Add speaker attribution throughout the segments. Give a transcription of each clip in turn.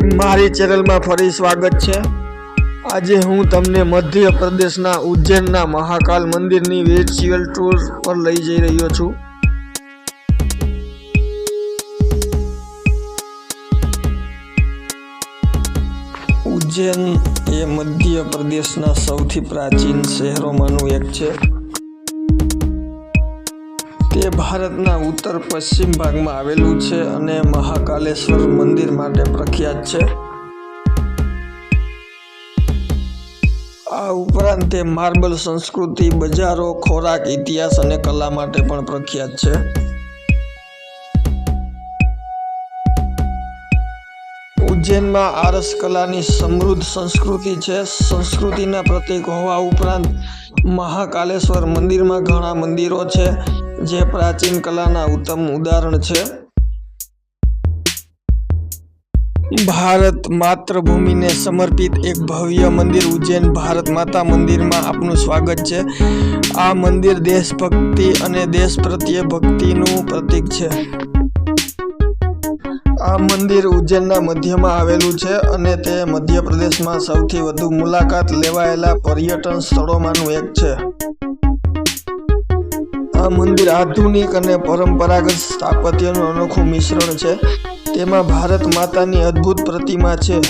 Speaker 1: મારી ચેનલમાં ફરી સ્વાગત છે. આજે હું તમને મધ્ય પ્રદેશના ઉજ્જૈનના મહાકાલ મંદિરની વિર્ચ્યુઅલ ટૂર પર લઈ જઈ રહ્યો છું. ઉજ્જૈન એ મધ્ય પ્રદેશના સૌથી પ્રાચીન શહેરોમાંનું એક છે. તે ભારતના ઉત્તર પશ્ચિમ ભાગમાં આવેલું છે અને મહાકાલેશ્વર મંદિર માટે પ્રખ્યાત છે. આ ઉપરાંત તે માર્બલ સંસ્કૃતિ, બજારો, ખોરાક, ઇતિહાસ અને કલા માટે પણ પ્રખ્યાત છે. ઉજ્જૈનમાં આરસ કલાની સમૃદ્ધ સંસ્કૃતિ છે. સંસ્કૃતિના પ્રતીક હોવા ઉપરાંત મહાકાલેશ્વર મંદિરમાં ઘણા મંદિરો છે. જે પ્રાચીન કલાના ઉત્તમ ઉદાહરણ છે. ભારત માતૃભૂમિને સમર્પિત એક ભવ્ય મંદિર, ઉજ્જૈન ભારત માતા મંદિરમાં આપનું સ્વાગત છે. આ મંદિર દેશભક્તિ અને દેશ પ્રત્યે ભક્તિનું પ્રતીક છે. આ મંદિર ઉજ્જૈનના મધ્યમાં આવેલું છે અને તે મધ્યપ્રદેશમાં સૌથી વધુ મુલાકાત લેવાયેલા પર્યટન સ્થળોમાંનું એક છે. મંદિર આધુનિક અને પરંપરાગત સ્થાપત્યનું અનોખું મિશ્રણ છે. તેમાં ભારત માતાની અદ્ભુત પ્રતિમા છે.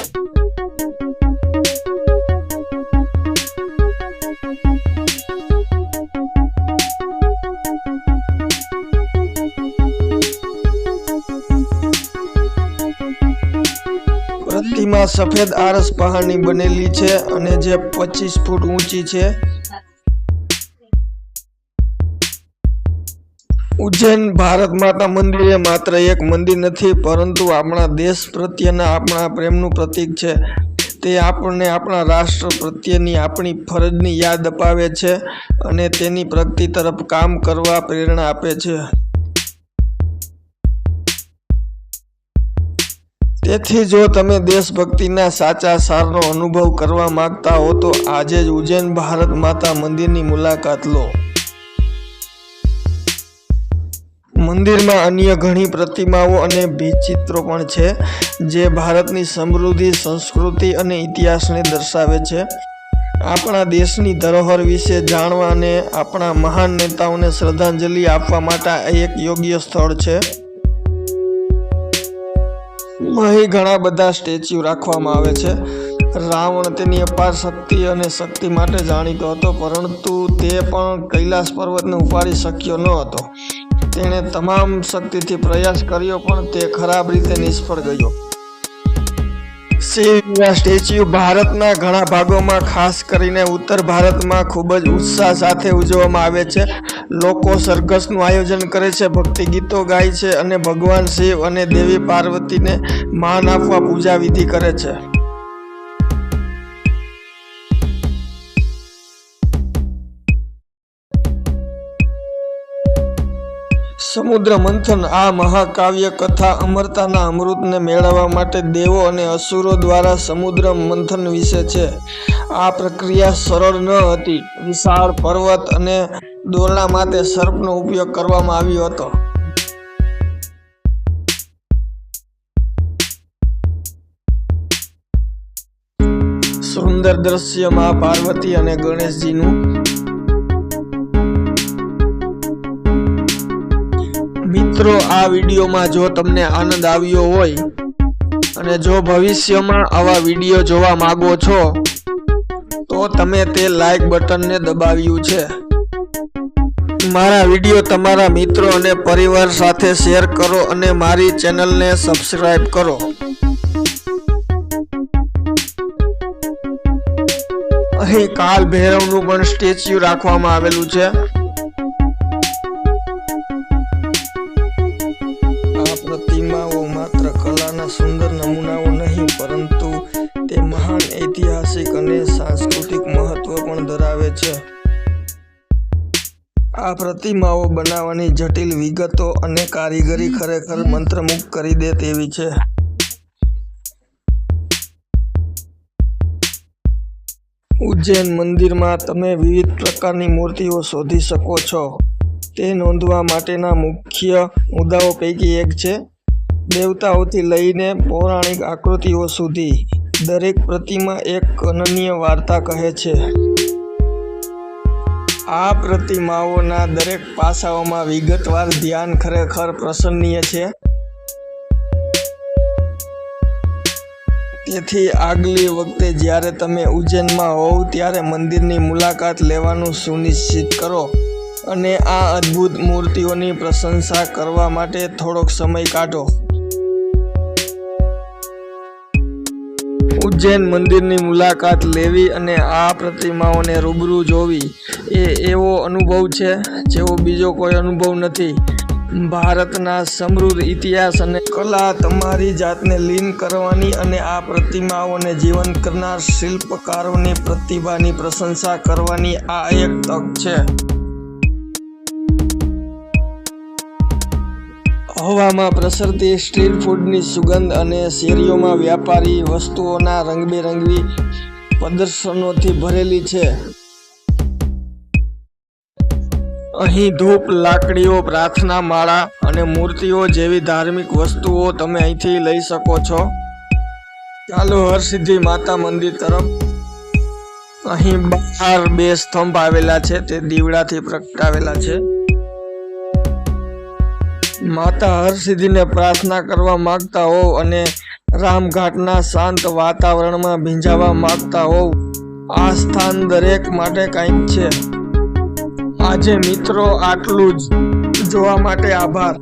Speaker 1: પ્રતિમા સફેદ આરસ પહાડની બનેલી છે અને જે પચીસ ફૂટ ઊંચી છે. ઉજ્જૈન ભારત માતા મંદિર એ માત્ર એક મંદિર નથી, પરંતુ આપણા દેશ પ્રત્યેના આપણા પ્રેમનું પ્રતીક છે. તે આપણને આપણા રાષ્ટ્ર પ્રત્યેની આપણી ફરજની યાદ અપાવે છે અને તેની પ્રગતિ તરફ કામ કરવા પ્રેરણા આપે છે. તેથી જો તમે દેશભક્તિના સાચા સારનો અનુભવ કરવા માંગતા હો તો આજે જ ઉજ્જૈન ભારત માતા મંદિરની મુલાકાત લો. મંદિરમાં અન્ય ઘણી પ્રતિમાઓ અને ભીચિત્રો પણ છે, જે ભારતની સમૃદ્ધિ, સંસ્કૃતિ અને ઇતિહાસને દર્શાવે છે. આપણા દેશની ધરોહર વિશે જાણવા અને આપણા મહાન નેતાઓને શ્રદ્ધાંજલિ આપવા માટે એક યોગ્ય સ્થળ છે. અહીં ઘણા બધા સ્ટેચ્યુ રાખવામાં આવે છે. રાવણ તેની અપાર શક્તિ અને શક્તિ માટે જાણીતો હતો, પરંતુ તે પણ કૈલાસ પર્વતને ઉપાડી શક્યો ન હતો. તેણે તમામ શક્તિથી પ્રયાસ કર્યો, પણ તે ખરાબ રીતે નિષ્ફળ ગયો. શિવના સ્ટેચ્યુ ભારતના ઘણા ભાગોમાં, ખાસ કરીને ઉત્તર ભારતમાં, ખૂબ જ ઉત્સાહ સાથે ઉજવવામાં આવે છે. લોકો સરઘસનું આયોજન કરે છે, ભક્તિ ગીતો ગાય છે અને ભગવાન શિવ અને દેવી પાર્વતીને માન આપવા પૂજા વિધિ કરે છે. સમુદ્ર મંથન આ મહાકાવ્ય કથા અમરતાના અમૃતને મેળવવા માટે દેવો અને અસુરો દ્વારા સમુદ્ર મંથન વિશે છે. આ પ્રક્રિયા સરળ ન હતી. વિશાળ પર્વત અને દોરડા માટે સર્પનો ઉપયોગ કરવામાં આવ્યો હતો. સુંદર દ્રશ્યમાં પાર્વતી અને ગણેશજીનું મિત્રો, આ વિડીયોમાં જો તમને આનંદ આવ્યો હોય અને જો ભવિષ્યમાં આવા વીડિયો જોવા માગો છો, તો તમે તે લાઈક બટનને દબાવ્યું છે. મારા વીડિયો તમારા મિત્રો અને પરિવાર સાથે શેર કરો અને મારી ચેનલને સબસ્ક્રાઈબ કરો. અહીં કાલ ભૈરવનું પણ સ્ટેચ્યુ રાખવામાં આવેલું છે. છે. આ પ્રતિમાઓ બનાવવાની જટિલ વિગતો અને કારીગરી ખરેખર મંત્રમુગ્ધ કરી દે તેવી છે. ઉજ્જૈન મંદિરમાં તમે વિવિધ પ્રકારની મૂર્તિઓ શોધી શકો છો. તે નોંધવા માટેના મુખ્ય મુદ્દાઓ પૈકી એક છે. દેવતાઓથી લઈને પૌરાણિક આકૃતિઓ સુધી દરેક પ્રતિમા એક અનન્ય વાર્તા કહે છે. આ પ્રતિમાઓના દરેક પાસાઓમાં વિગતવાર ધ્યાન ખરેખર પ્રસન્નીય છે. તેથી આગલી વખતે જ્યારે તમે ઉજ્જૈનમાં હોવ ત્યારે મંદિરની મુલાકાત લેવાનું સુનિશ્ચિત કરો અને આ અદ્ભુત મૂર્તિઓની પ્રશંસા કરવા માટે થોડોક સમય કાઢો. ઉજ્જૈન મંદિરની મુલાકાત લેવી અને આ પ્રતિમાઓને રૂબરૂ જોવી એ એવો અનુભવ છે, જેવો બીજો કોઈ અનુભવ નથી. ભારતના સમૃદ્ધ ઇતિહાસ અને કલા તમારી જાતને લીન કરવાની અને આ પ્રતિમાઓને જીવંત કરનાર શિલ્પકારોની પ્રતિભાની પ્રશંસા કરવાની આ એક તક છે. હવામાં પ્રસરતી સ્ટ્રીટ ફૂડની સુગંધ અને શેરીઓમાં વ્યાપારી વસ્તુઓના રંગબેરંગી પ્રદર્શનોથી ભરેલી છે. અહીં ધૂપ, લાકડીઓ, પ્રાર્થના માળા અને મૂર્તિઓ જેવી ધાર્મિક વસ્તુઓ તમે અહીંથી લઈ શકો છો. ચાલો હરસિદ્ધિ માતા મંદિર તરફ. અહીં બહાર બે સ્તંભ આવેલા છે, તે દીવડાથી પ્રગટાવેલા છે. માતા હરસિદ્ધિને પ્રાર્થના કરવા માગતા હોવ અને રામઘાટના શાંત વાતાવરણમાં ભીંજાવા માગતા હોવ. આ સ્થાન દરેક માટે કંઈક છે. આજે મિત્રો, આટલું જ. જોવા માટે આભાર.